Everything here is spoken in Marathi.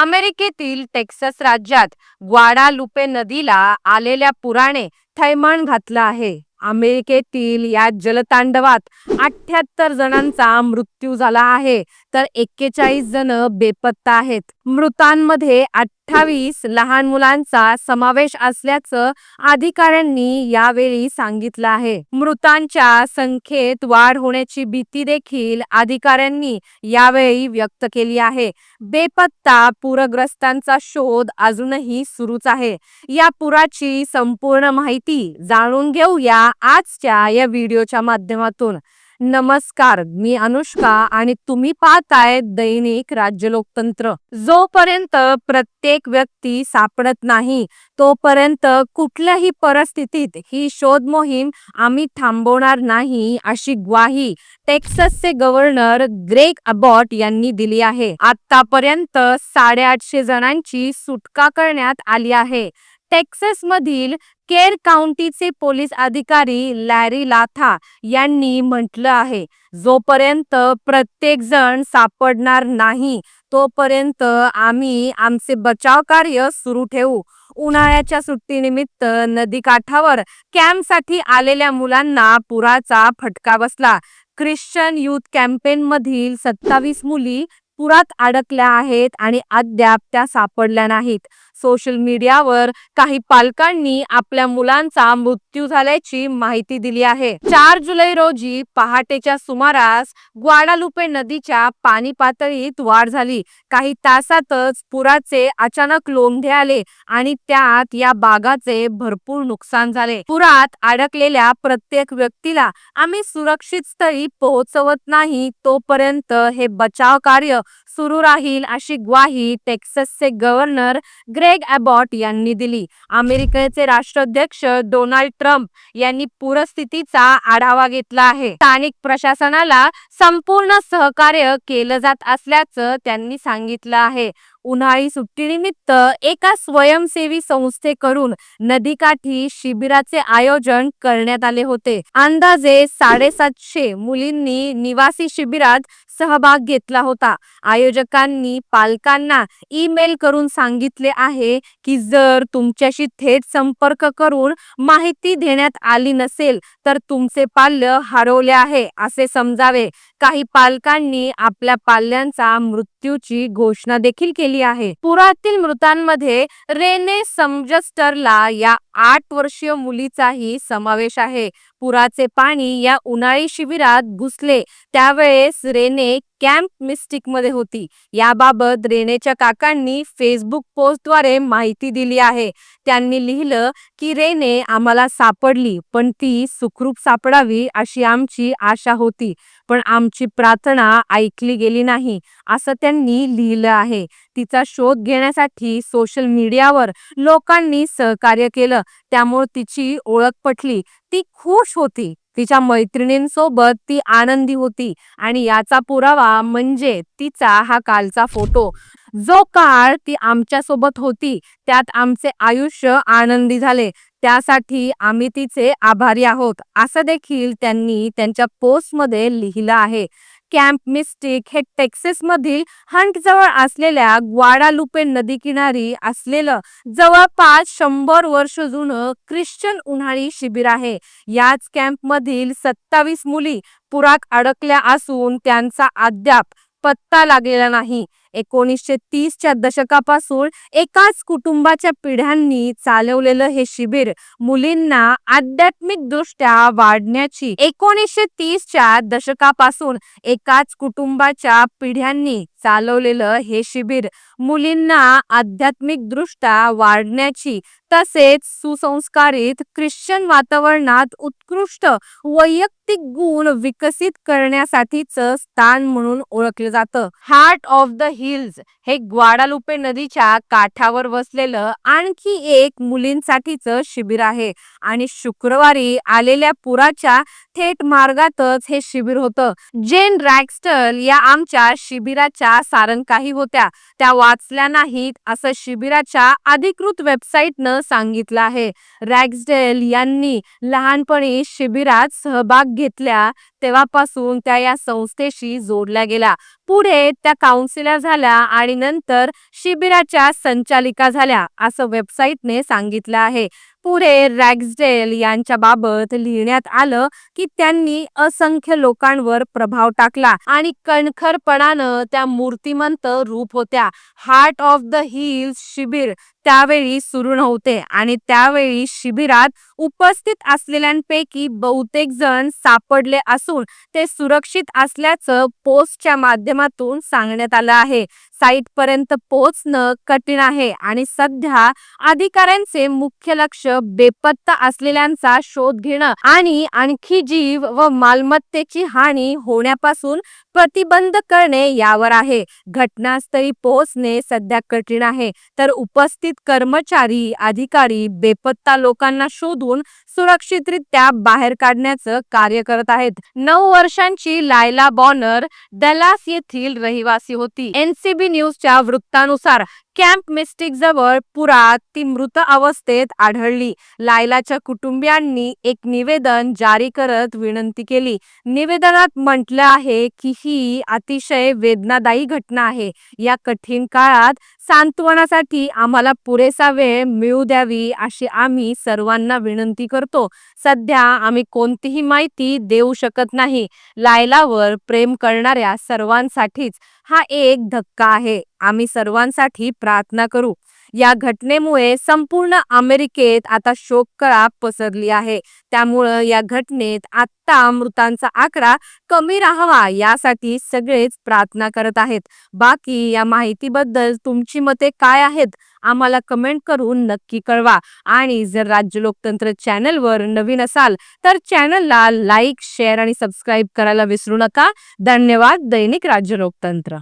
अमेरिकेतील टेक्सास राज्यात ग्वाडालुपे नदीला आलेल्या पुराने थैमान घातलं आहे. अमेरिकेतील या जलतांडवात अठ्याहत्तर जणांचा मृत्यू झाला आहे. तर एक्केचाळीस जण बेपत्ता आहेत. मृतांमध्ये अठ्ठावीस लहान मुलांचा समावेश असल्याचं अधिकाऱ्यांनी यावेळी सांगितलं आहे. मृतांच्या संख्येत वाढ होण्याची भीती देखील अधिकाऱ्यांनी यावेळी व्यक्त केली आहे. बेपत्ता पूरग्रस्तांचा शोध अजूनही सुरूच आहे. या पुराची संपूर्ण माहिती जाणून घेऊया आजच्या या व्हिडिओच्या माध्यमातून. नमस्कार मी अनुष्का आणि तुम्ही पाहताय दैनिक राज्य लोकतंत्र. जोपर्यंत प्रत्येक व्यक्ती सापडत नाही तोपर्यंत कुठल्याही परिस्थितीत ही शोध मोहीम आम्ही थांबवणार नाही अशी ग्वाही टेक्ससचे गव्हर्नर ग्रेग अबॉट यांनी दिली आहे. आतापर्यंत साडेआठशे जणांची सुटका करण्यात आली आहे. टेक्सास मधील केर काउंटीचे पोलीस अधिकारी लॅरी लाथा यांनी म्हटलं आहे जोपर्यंत प्रत्येक जण सापडणार नाही तोपर्यंत आम्ही आमचे बचाव कार्य सुरू ठेवू. उन्हाळ्याच्या सुट्टीनिमित्त नदीकाठावर कॅम्पसाठी आलेल्या मुलांना पुराचा फटका बसला. ख्रिश्चन युथ कॅम्पेन मधील सत्तावीस मुली पुरात अडकल्या आहेत आणि अद्याप त्या सापडल्या नाहीत. सोशल मीडियावर काही पालकांनी आपल्या मुलांचा मृत्यू झाल्याची माहिती दिली आहे. चार जुलै रोजी पहाटेच्या सुमारास ग्वाडालुपे नदीच्या पाणी पातळीत वाढ झाली. काही तासातच पुराचे अचानक लोंढे आले आणि त्यात या बागाचे भरपूर नुकसान झाले. पुरात अडकलेल्या प्रत्येक व्यक्तीला आम्ही सुरक्षित स्थळी पोहोचवत नाही तोपर्यंत हे बचाव कार्य सुरू राहील अशी ग्वाही टेक्सासचे गव्हर्नर ग्रेग अबॉट यांनी दिली. अमेरिकेचे राष्ट्राध्यक्ष डोनाल्ड ट्रम्प यांनी पूरस्थितीचा आढावा घेतला आहे. स्थानिक प्रशासनाला संपूर्ण सहकार्य केलं जात असल्याचं त्यांनी सांगितलं आहे. उन्हाळी सुट्टीनिमित्त एका स्वयंसेवी संस्थेकडून नदीकाठी शिबिराचे आयोजन करण्यात आले होते. अंदाजे साडेसातशे मुलींनी निवासी शिबिरात सहभाग घेतला होता. आयोजकांनी पालकांना ईमेल करून सांगितले आहे की जर तुमच्याशी थेट संपर्क करून माहिती देण्यात आली नसेल तर तुमचे पाल्य हरवले आहे असे समजावे. काही पालकांनी आपल्या पाल्यांचा मृत्यूची घोषणा देखील केली आहे. पुरातील मृतांमध्ये रेने समजस्टरला या आठ वर्षीय मुलीचाही समावेश आहे. पुराचे पाणी या उन्हाळी शिबिरात घुसले. त्यावेळेस रेने कॅम्प मिस्टिकमध्ये होती. याबाबत रेनेच्या काकांनी फेसबुक पोस्टद्वारे माहिती दिली आहे. त्यांनी लिहिलं की रेने आम्हाला सापडली पण ती सुखरूप सापडावी अशी आमची आशा होती. पण आमची प्रार्थना ऐकली गेली नाही असं त्यांनी लिहिलं आहे. तिचा शोध घेण्यासाठी सोशल मीडियावर लोकांनी सहकार्य केलं. त्यामुळे तिची ओळख पटली. ती खुश होती. तिच्या मैत्रिणींसोबत ती आनंदी होती. आणि याचा पुरावा म्हणजे तिचा हा कालचा फोटो. जो काळ ती आमच्यासोबत होती त्यात आमचे आयुष्य आनंदी झाले. त्यासाठी आम्ही तिचे आभारी आहोत. असं देखील त्यांनी त्यांच्या पोस्टमध्ये लिहिलं आहे. कॅम्प मिस्टिक हे टेक्सास मधील हंट जवळ असलेल्या ग्वाडालुपे नदी किनारी असलेलं जवळपास शंभर वर्ष जुनं ख्रिश्चन उन्हाळी शिबिर आहे. याच कॅम्प मधील सत्तावीस मुली पुरात अडकल्या असून त्यांचा अद्याप पत्ता लागलेला नाही. एकोणीसशे तीसच्या दशकापासून एकाच कुटुंबाच्या पिढ्यांनी चालवलेलं हे शिबिर मुलींना आध्यात्मिक दृष्ट्या वाढण्याची एकोणीसशे तीसच्या दशकापासून एकाच कुटुंबाच्या पिढ्यांनी चालवलेलं हे शिबिर मुलींना आध्यात्मिक दृष्ट्या वाढण्याची तसेच सुसंस्कारित ख्रिश्चन वातावरणात उत्कृष्ट वैयक्तिक गुण विकसित करण्यासाठीच स्थान म्हणून ओळखलं जातं. हार्ट ऑफ द हिल्स हे ग्वाडालुपे नदीच्या काठावर वसलेलं आणखी एक मुलींसाठीचं शिबिर आहे. आणि शुक्रवारी आलेल्या पुराच्या थेट मार्गातच हे शिबिर होतं. जेन रॅक्स्टल या आमच्या शिबिराच्या सारंकाही होत्या. त्या वाचल्या नाहीत असं शिबिराच्या अधिकृत वेबसाईटनं सांगितलं आहे. रॅक्सडेल यांनी लहानपणी शिबिरात सहभाग घेतल्या तेव्हापासून त्या या संस्थेशी जोडल्या गेला. पुढे त्या काउन्सिलर झाल्या आणि नंतर शिबिराच्या संचालिका झाल्या असं वेबसाईटने सांगितलं आहे. पुढे रॅग्सडेल यांच्या बाबत लिहिण्यात आलं की त्यांनी असंख्य लोकांवर प्रभाव टाकला आणि कणखरपणानं त्या मूर्तिमंत रूप होत्या. हार्ट ऑफ द हिल्स शिबिर त्यावेळी सुरू नव्हते आणि त्यावेळी शिबिरात उपस्थित असलेल्यांपैकी बहुतेक जण सापडले असून ते सुरक्षित असल्याचं पोस्टच्या माध्यमातून सांगण्यात आलं आहे. साईट पर्यंत पोहोचणं कठीण आहे आणि सध्या अधिकाऱ्यांचे मुख्य लक्ष बेपत्ता असलेल्यांचा शोध घेणं आणि आणखी जीव व मालमत्तेची हानी होण्यापासून प्रतिबंध करणे यावर आहे. घटनास्थळी पोहोचणे सध्या कठीण आहे तर उपस्थित कर्मचारी अधिकारी बेपत्ता लोकांना शोधून सुरक्षितरित्या बाहेर काढण्याचं कार्य करत आहेत. नऊ वर्षांची लायला बॉनर डलास येथील रहिवासी होती. NCB News, Thiago, tá no Sara. Camp Mystic जवळ पुरात ती मृत अवस्थेत आढळली. लायलाच्या कुटुंबियांनी एक निवेदन जारी करत विनंती केली. निवेदनात म्हटलं आहे की ही अतिशय वेदनादायी घटना आहे. या कठीण काळात सांत्वनासाठी आम्हाला पुरेसा वेळ मिळू द्यावी अशी आम्ही सर्वांना विनंती करतो. सध्या आम्ही कोणतीही माहिती देऊ शकत नाही. लायलावर प्रेम करणाऱ्या सर्वांसाठीच हा एक धक्का आहे. आम्ही सर्वांसाठी प्रार्थना करू. या घटनेमुळे संपूर्ण अमेरिकेत आता शोककळा पसरली आहे. त्यामुळं या घटनेत आत्ता मृतांचा आकडा कमी राहावा यासाठी सगळेच प्रार्थना करत आहेत. बाकी या माहितीबद्दल तुमची मते काय आहेत? आम्हाला कमेंट करून नक्की कळवा. आणि जर राज्य लोकतंत्र चॅनलवर नवीन असाल तर चॅनलला लाईक शेअर आणि सबस्क्राईब करायला विसरू नका. धन्यवाद. दैनिक राज्य लोकतंत्र.